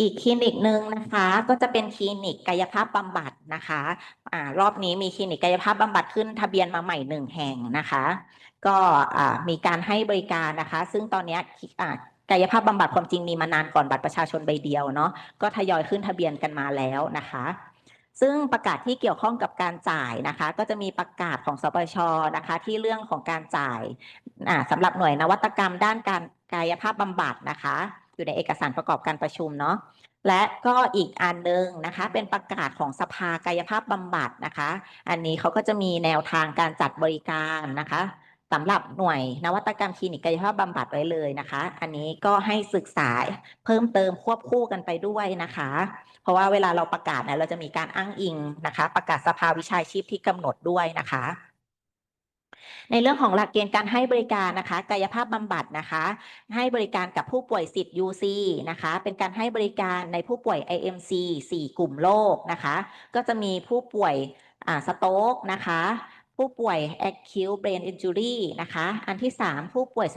อีกคลินิกหนึ่งนะคะ ก็จะเป็นคลินิกกายภาพบำบัดนะคะอ่ารอบนี้มีคลินิกกายภาพบำบัดขึ้นทะเบียนมาใหม่หนึ่งแห่งนะคะ ก็อ่ามีการให้บริการนะคะ ซึ่งตอนนี้อ่ากายภาพบำบัดความจริงมีมานานก่อนบัตรประชาชนใบเดียวเนาะก็ทยอยขึ้นทะเบียนกันมาแล้วนะคะซึ่งประกาศที่เกี่ยวข้องกับการจ่ายนะคะ ก็จะมีประกาศของสปชนะคะ ที่เรื่องของการจ่ายอ่าสำหรับหน่วยนวัตกรรมด้านการกายภาพบำบัดนะคะ อยู่ในเอกสารประกอบการประชุมเนาะและก็อีกอันหนึ่งนะคะ เป็นประกาศของสภากายภาพบำบัดนะคะ อันนี้เขาก็จะมีแนวทางการจัดบริการนะคะสำหรับหน่วยนวัตกรรมคลินิกกายภาพบำบัดไว้เลยนะคะ อันนี้ก็ให้ศึกษาเพิ่มเติมควบคู่กันไปด้วยนะคะ เพราะว่าเวลาเราประกาศเนี่ยเราจะมีการอ้างอิงนะคะ ประกาศสภาวิชาชีพที่กำหนดด้วยนะคะ ในเรื่องของหลักเกณฑ์การให้บริการนะคะ กายภาพบำบัดนะคะ ให้บริการกับผู้ป่วยสิทธิ์ UC นะคะ เป็นการให้บริการในผู้ป่วย IMC 4 กลุ่มโรคนะคะ ก็จะมีผู้ป่วยอ่าสโต๊กนะคะ ผู้ป่วย acute brain injury นะคะ อันที่ 3 ผู้ป่วย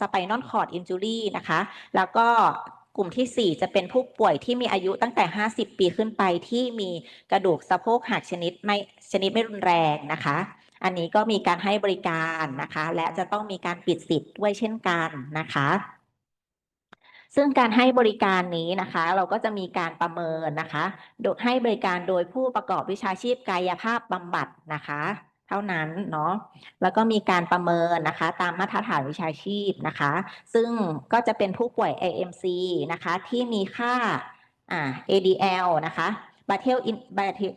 spinal cord injury นะคะ แล้วก็กลุ่มทีสี่ 4 จะเป็นผู้ป่วยที่มีอายุตั้งแต่ 50 ปีขึ้นไปที่มีกระดูกสะโพกหักชนิดไม่ชนิดไม่รุนแรงนะคะ อันนี้ก็มีการให้บริการนะคะ และจะต้องมีการปิดสิทธิ์ด้วยเช่นกันนะคะ ซึ่งการให้บริการนี้นะคะ เราก็จะมีการประเมินนะคะโดยให้บริการโดยผู้ประกอบวิชาชีพกายภาพบำบัดนะคะเท่านั้นเนาะ แล้วก็มีการประเมินนะคะ ตามมาตรฐานวิชาชีพนะคะ ซึ่งก็จะเป็นผู้ป่วย AMC นะคะ ที่มีค่าอ่า ADL นะคะ บาเทลอินบาเทล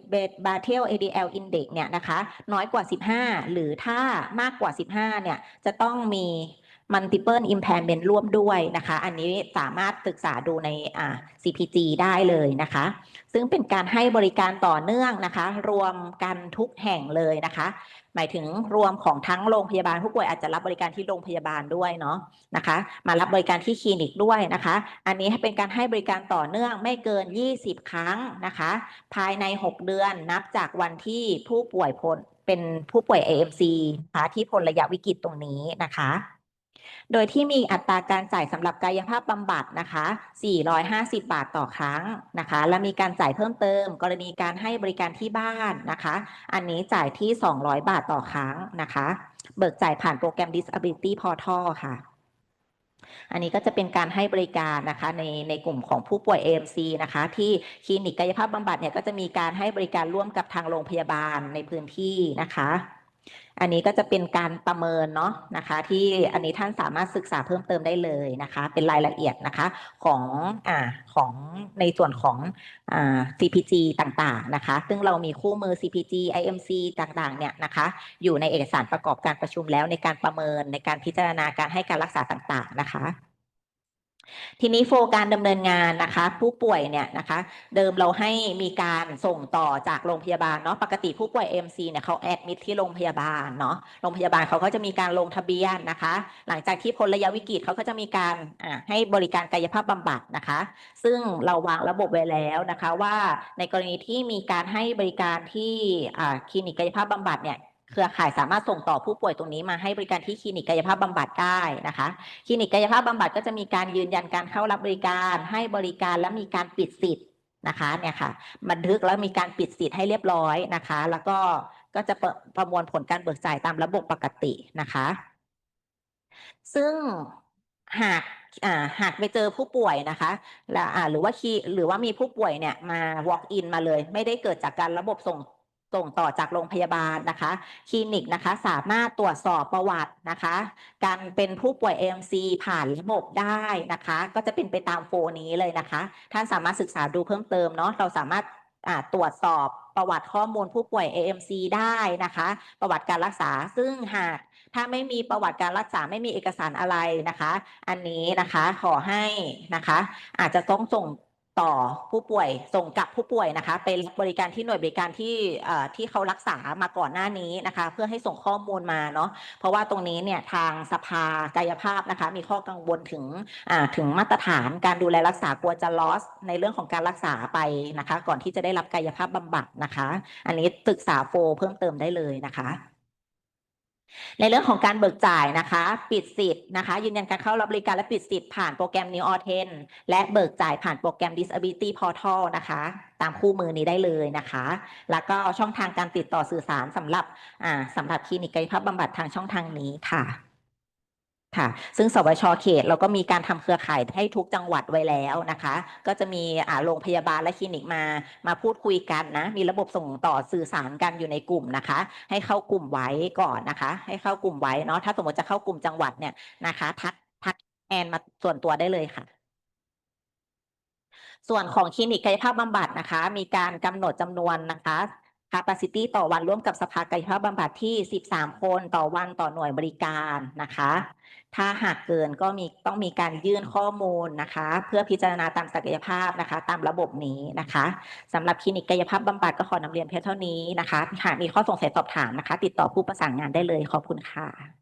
บาเทล ADL index เนี่ยนะคะน้อยกว่า 15 หรือถ้ามากกว่า 15เนี่ยจะต้องมี multiple impairment ร่วมด้วยนะคะ อันนี้สามารถศึกษาดูในอ่า CPG ได้เลยนะคะ ซึ่งเป็นการให้บริการต่อเนื่องนะคะ รวมกันทุกแห่งเลยนะคะ หมายถึงรวมของทั้งโรงพยาบาลผู้ป่วยอาจจะรับบริการที่โรงพยาบาลด้วยเนาะนะคะ มารับบริการที่คลินิกด้วยนะคะ อันนี้เป็นการให้บริการต่อเนื่องไม่เกิน 20 ครั้งนะคะ ภายใน 6 เดือนนับจากวันที่ผู้ป่วยพ้นเป็นผู้ป่วย AMC นะคะที่พ้นระยะวิกฤตตรงนี้นะคะ โดยที่มีอัตราการจ่ายสำหรับกายภาพบำบัดนะคะ 450 บาทต่อครั้งนะคะ และมีการจ่ายเพิ่มเติม กรณีการให้บริการที่บ้านนะคะ อันนี้จ่ายที่ 200 บาทต่อครั้งนะคะ เบิกจ่ายผ่านโปรแกรม Disability Portal ค่ะอันนี้ก็จะเป็นการให้บริการนะคะในในกลุ่มของผู้ป่วย AMC นะคะที่คลินิกกายภาพบำบัดเนี่ยก็จะมีการให้บริการร่วมกับทางโรงพยาบาลในพื้นที่นะคะ อันนี้ก็จะเป็นการประเมินเนาะนะคะ ที่อันนี้ท่านสามารถศึกษาเพิ่มเติมได้เลยนะคะ เป็นรายละเอียดนะคะของอ่าของในส่วนของอ่า CPG ต่างๆนะคะ ซึ่งเรามีคู่มือ CPG IMC ต่างๆเนี่ยนะคะ อยู่ในเอกสารประกอบการประชุมแล้วในการประเมินในการพิจารณาการให้การรักษาต่างๆนะคะ ทีนี้โฟการดำเนินงานนะคะ ผู้ป่วยเนี่ยนะคะ เดิมเราให้มีการส่งต่อจากโรงพยาบาลเนาะปกติผู้ป่วย MC เนี่ยเขาแอดมิทที่โรงพยาบาลเนาะโรงพยาบาลเขาก็จะมีการลงทะเบียนนะคะ หลังจากที่พ้นระยะวิกฤตเขาก็จะมีการให้บริการกายภาพบำบัดนะคะ ซึ่งเราวางระบบไว้แล้วนะคะ ว่าในกรณีที่มีการให้บริการที่คลินิกกายภาพบำบัดเนี่ย เครือข่ายสามารถส่งต่อผู้ป่วยตรงนี้มาให้บริการที่คลินิกกายภาพบำบัดได้นะคะ คลินิกกายภาพบำบัดก็จะมีการยืนยันการเข้ารับบริการ ให้บริการและมีการปิดสิทธิ์นะคะเนี่ยค่ะบันทึกแล้วมีการปิดสิทธิ์ให้เรียบร้อยนะคะ แล้วก็ก็จะประประมวลผลการเบิกจ่ายตามระบบปกตินะคะ ซึ่งหากหากไปเจอผู้ป่วยนะคะะหรือว่าคีหรือว่ามีผู้ป่วยเนี่ยมา walk in มาเลย ไม่ได้เกิดจากการระบบส่ง ส่งต่อจากโรงพยาบาลนะคะ คลินิกนะคะสามารถตรวจสอบประวัตินะคะ การเป็นผู้ป่วย AMC ผ่านระบบได้นะคะ ก็จะเป็นไปตามโฟนี้เลยนะคะ ท่านสามารถศึกษาดูเพิ่มเติมเนาะเราสามารถตรวจสอบประวัติข้อมูลผู้ป่วย AMC ได้นะคะ ประวัติการรักษาซึ่งหากถ้าไม่มีประวัติการรักษาไม่มีเอกสารอะไรนะคะ อันนี้นะคะขอให้นะคะ อาจจะต้องส่ง ต่อผู้ป่วยส่งกลับผู้ป่วยนะคะไปรับบริการที่หน่วยบริการที่ที่เขารักษามาก่อนหน้านี้นะคะ เพื่อให้ส่งข้อมูลมาเนาะเพราะว่าตรงนี้เนี่ยทางสภากายภาพนะคะ มีข้อกังวลถึงถึงมาตรฐานการดูแลรักษากลัวจะ loss ในเรื่องของการรักษาไปนะคะ ก่อนที่จะได้รับกายภาพบำบัดนะคะ อันนี้ศึกษาโฟเพิ่มเติมได้เลยนะคะ ในเรื่องของการเบิกจ่ายนะคะ ปิดสิทธิ์นะคะ ยืนยันการเข้ารับบริการและปิดสิทธิ์ผ่านโปรแกรม New or 10 และเบิกจ่ายผ่านโปรแกรม Disability Portal นะคะ ตามคู่มือนี้ได้เลยนะคะ แล้วก็ช่องทางการติดต่อสื่อสารสำหรับอ่าสำหรับคลินิกกายภาพบำบัดทางช่องทางนี้ค่ะ ค่ะ ซึ่งสวชเขตเราก็มีการทำเครือข่ายให้ทุกจังหวัดไว้แล้วนะคะ ก็จะมีโรงพยาบาลและคลินิกมามาพูดคุยกันนะ มีระบบส่งต่อสื่อสารกันอยู่ในกลุ่มนะคะ ให้เข้ากลุ่มไว้ก่อนนะคะ ให้เข้ากลุ่มไว้เนาะถ้าสมมติจะเข้ากลุ่มจังหวัดเนี่ยนะคะ ทักทักแอนมาส่วนตัวได้เลยค่ะส่วนของคลินิกกายภาพบำบัดนะคะ มีการกำหนดจำนวนนะคะ capacity ต่อวันร่วมกับสภากายภาพบำบัดที่ 13 คนต่อวันต่อหน่วยบริการนะคะ ถ้าหากเกินก็มีต้องมีการยื่นข้อมูลนะคะ เพื่อพิจารณาตามศักยภาพนะคะ ตามระบบนี้นะคะสำหรับคลินิกกายภาพบำบัดก็ขอนำเรียนเพียงเท่านี้นะคะหากมีข้อสงสัยสอบถามนะคะ ติดต่อผู้ประสานงานได้เลยขอบคุณค่ะ